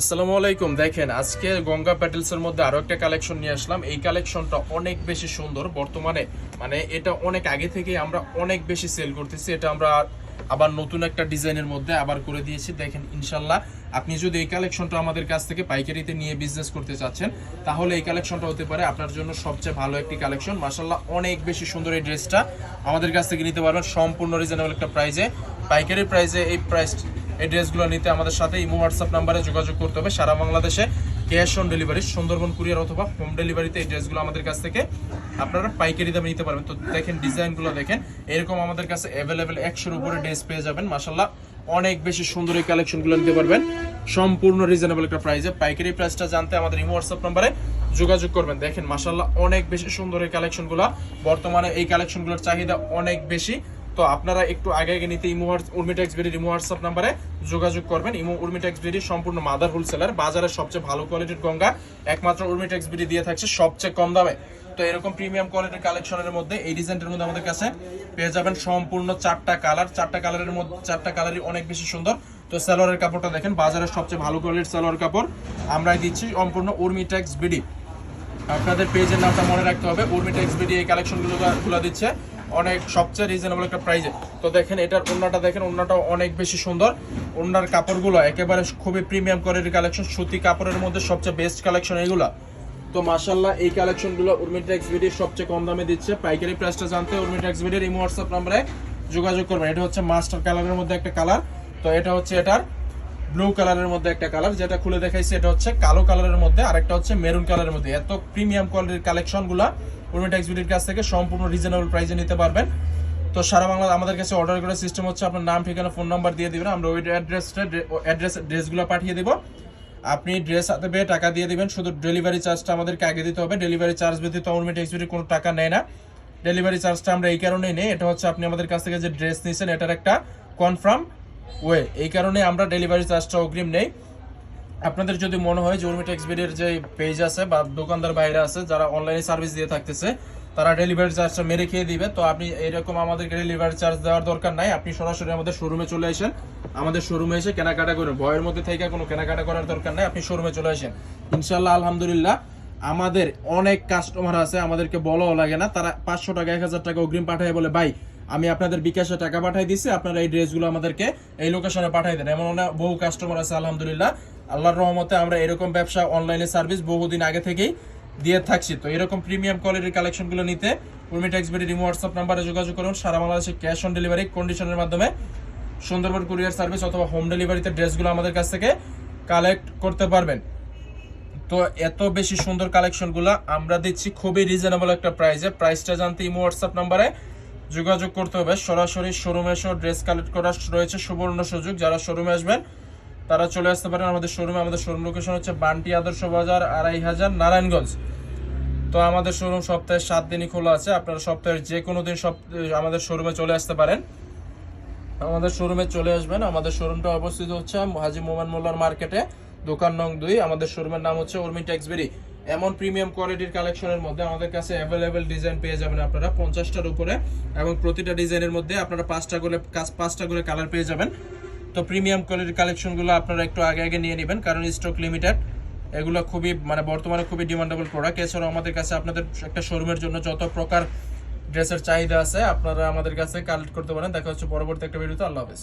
আসসালামু আলাইকুম। দেখেন, আজকে গঙ্গা প্যাটেলসের মধ্যে আরও একটা কালেকশন নিয়ে আসলাম। এই কালেকশনটা অনেক বেশি সুন্দর। বর্তমানে মানে এটা অনেক আগে থেকে আমরা অনেক বেশি সেল করতেছি। এটা আমরা আবার নতুন একটা ডিজাইনের মধ্যে আবার করে দিয়েছি। দেখেন ইনশাল্লাহ আপনি যদি এই কালেকশনটা আমাদের কাছ থেকে পাইকারিতে নিয়ে বিজনেস করতে চাচ্ছেন, তাহলে এই কালেকশনটা হতে পারে আপনার জন্য সবচেয়ে ভালো একটি কালেকশন মাসাল্লাহ অনেক বেশি সুন্দর এই ড্রেসটা আমাদের কাছ থেকে নিতে পারবেন। সম্পূর্ণ রিজনেবল একটা প্রাইজে পাইকারি প্রাইজে এই প্রাইস এই ড্রেসগুলো নিতে আমাদের সাথে ইমো হোয়াটসঅ্যাপ নাম্বারে যোগাযোগ করতে হবে। সারা বাংলাদেশে cash on delivery Sundarban courier অথবা হোম ডেলিভারিতে এই ড্রেসগুলো আমাদের কাছ থেকে আপনারা পাইকারি দামে নিতে পারবেন। তো দেখেন ডিজাইনগুলো দেখেন, এরকম আমাদের কাছে অ্যাভেলেবেল একশোর উপরে ড্রেস পেয়ে যাবেন। মাসাল্লাহ অনেক বেশি সুন্দর এই কালেকশনগুলো নিতে পারবেন। সম্পূর্ণ রিজনেবল একটা প্রাইসে পাইকারি প্রাইসটা জানতে আমাদের ইমো হোয়াটসঅ্যাপ নাম্বারে যোগাযোগ করবেন। দেখেন মাসাল্লাহ অনেক বেশি সুন্দর এই কালেকশনগুলো বর্তমানে এই কালেকশনগুলোর চাহিদা অনেক বেশি। তো আপনারা একটু আগে আগে নিতে ইমো উর্মিটেক্স বেরির ইমো হোয়াটসঅ্যাপ নাম্বারে যোগাযোগ করবেন। ইমো উর্মিটেক্স বেরি সম্পূর্ণ মাদার হোলসেলার বাজারে সবচেয়ে ভালো কোয়ালিটির গঙ্গা একমাত্র উর্মিটেক্স বেরি দিয়ে থাকছে সবচেয়ে কম দামে। তো এরকম প্রিমিয়াম কোয়ালিটির কালেকশনের মধ্যে এই ডিজাইনটার মধ্যে আমাদের কাছে পেয়ে যাবেন সম্পূর্ণ চারটা কালার। চারটা কালারের মধ্যে চারটা কালারই অনেক বেশি সুন্দর। তো সালোয়ারের কাপড়টা দেখেন, বাজারের সবচেয়ে ভালো কোয়ালিটির সালোয়ার কাপড়। আমরাই দিচ্ছি সম্পূর্ণ উর্মিটেক্স বিডি। আপনাদের পেজের নামটা মনে রাখতে হবে। উর্মিটা এক্সবিডি এই কালেকশনগুলো গুলো দিচ্ছে। অনেক সবচেয়ে রিজনেবল একটা প্রাইজে তো দেখেন, এটার ওন্নাটা দেখেন ওন্নাটাও অনেক বেশি সুন্দর। ওন্নার কাপড়গুলো একেবারে খুবই প্রিমিয়াম কোয়ালিটির কালেকশন সুতি কাপড়ের মধ্যে সবচেয়ে বেস্ট কালেকশন এগুলা। তো মাশাল্লাহ এই কালেকশনগুলো উর্মিটা এক্সবিডির সবচেয়ে কম দামে দিচ্ছে। পাইকারি প্রাইসটা জানতে উর্মিটা এক্সবিডির ইমো হোয়াটসঅ্যাপ নাম্বারে যোগাযোগ করবেন। এটা হচ্ছে মাস্টার কালারের মধ্যে একটা কালার তো এটা হচ্ছে এটার ব্লু কালারের মধ্যে একটা কালার যেটা খুলে দেখাইছে, এটা হচ্ছে কালো কালারের মধ্যে, আরেকটা হচ্ছে মেরুন কালারের মধ্যে। এত প্রিমিয়াম কোয়ালিটির কালেকশন গুলা উর্মিটেক্স বিডির কাছ থেকে সম্পূর্ণ রিজনেবল প্রাইসে নিতে পারবেন। তো সারা বাংলা আমাদের কাছে অর্ডার করার সিস্টেম হচ্ছে আপনার নাম, ঠিকানা ফোন নাম্বার দিয়ে দিবেন। আমরা ওই অ্যাড্রেসটা অ্যাড্রেস ড্রেসগুলো পাঠিয়ে দেবো। আপনি ড্রেস হাতে পেয়ে টাকা দিয়ে দেবেন। শুধু ডেলিভারি চার্জটা আমাদেরকে আগে দিতে হবে। ডেলিভারি চার্জ ব্যতীত উর্মিটেক্স বিডির কোনো টাকা নেয় না। ডেলিভারি চার্জটা আমরা এই কারণেই নেই। এটা হচ্ছে আপনি আমাদের কাছ থেকে যে ড্রেস নিয়েছেন, এটার একটা কনফার্ম ওয়ে এই কারণে আমরা ডেলিভারি চার্জটা অগ্রিম নেই। আপনাদের যদি মনে হয় যে উর্মিট এক্সবিডির যে পেজ আছে বা দোকানদার বাইরে আছে, যারা অনলাইনে সার্ভিস দিয়ে থাকতেছে, তারা ডেলিভারি চার্জটা মেরে খেয়ে দিবে। তো আপনি এরকম আমাদেরকে ডেলিভারি চার্জ দেওয়ার দরকার নাই। আপনি সরাসরি আমাদের শোরুমে চলে আসেন। আমাদের শোরুমে এসে কেনাকাটা করুন। ভয়ের মধ্যে থেকে কোনো কেনাকাটা করার দরকার নাই। আপনি শোরুমে চলে আসেন। ইনশাল্লাহ আলহামদুলিল্লাহ, আমাদের অনেক কাস্টমার আছে, আমাদেরকে বলাও লাগে না। তারা পাঁচশো টাকা, এক হাজার টাকা অগ্রিম পাঠায় বলে, ভাই, আমি আপনাদের বিকাশে টাকা পাঠাই দিছি। আপনারা এই ড্রেসগুলো আমাদেরকে এই লোকেশনে পাঠাই দেন। এমন বহু কাস্টমার আছে, আলহামদুলিল্লাহ। আল্লাহর রহমতে আমরা এরকম ব্যবসা অনলাইনে সার্ভিস বহুদিন আগে থেকেই দিয়ে থাকছি। তো এরকম প্রিমিয়াম কোয়ালিটির কালেকশনগুলো নিতে উর্মিটেক্স বেরি রিমো হোয়াটসঅ্যাপ নাম্বারে যোগাযোগ করুন। সারা বাংলাদেশে ক্যাশ অন ডেলিভারি কন্ডিশনের মাধ্যমে সুন্দরবন কুরিয়ার সার্ভিস অথবা হোম ডেলিভারিতে ড্রেসগুলো আমাদের কাছ থেকে কালেক্ট করতে পারবেন। তো এত বেশি সুন্দর কালেকশনগুলো আমরা দিচ্ছি খুবই রিজনেবল একটা প্রাইসে প্রাইসটা জানতে ইমো হোয়াটসঅ্যাপ নাম্বারে যোগাযোগ করতে হবে। সরাসরি শোরুমে এসেও ড্রেস কালেক্ট করার রয়েছে সুবর্ণ সুযোগ। যারা শোরুমে আসবেন তারা চলে আসতে পারেন আমাদের শোরুমে আমাদের শোরুম লোকেশন হচ্ছে বান্টি আদর্শ বাজার, আড়াই হাজার নারায়ণগঞ্জ। তো আমাদের শোরুম সপ্তাহে সাত দিনই খোলা আছে। আপনারা সপ্তাহের যে কোনো দিন সব আমাদের শোরুমে চলে আসতে পারেন। আমাদের শোরুমে চলে আসবেন। আমাদের শোরুমটা অবস্থিত হচ্ছে হাজি মোমান মোল্লার মার্কেটে, দোকান নং দুই। আমাদের শোরুমের নাম হচ্ছে উর্মি টেক্সবেরি এমন প্রিমিয়াম কোয়ালিটির কালেকশনের মধ্যে আমাদের কাছে অ্যাভেলেবেল ডিজাইন পেয়ে যাবেন আপনারা। পঞ্চাশটার উপরে এবং প্রতিটা ডিজাইনের মধ্যে আপনারা পাঁচটা করে পাঁচটা করে কালার পেয়ে যাবেন। তো প্রিমিয়াম কোয়ালিটির কালেকশনগুলো আপনারা একটু আগে আগে নিয়ে নেবেন, কারণ স্টক লিমিটেড এগুলো খুবই মানে বর্তমানে খুবই ডিমান্ডেবল প্রোডাক্ট এছাড়াও আমাদের কাছে আপনাদের একটা শোরুমের জন্য যত প্রকার ড্রেসের চাহিদা আছে, আপনারা আমাদের কাছে কালেক্ট করতে পারেন। দেখা হচ্ছে পরবর্তী একটা ভিডিওতে আল্লাহ হাফেজ।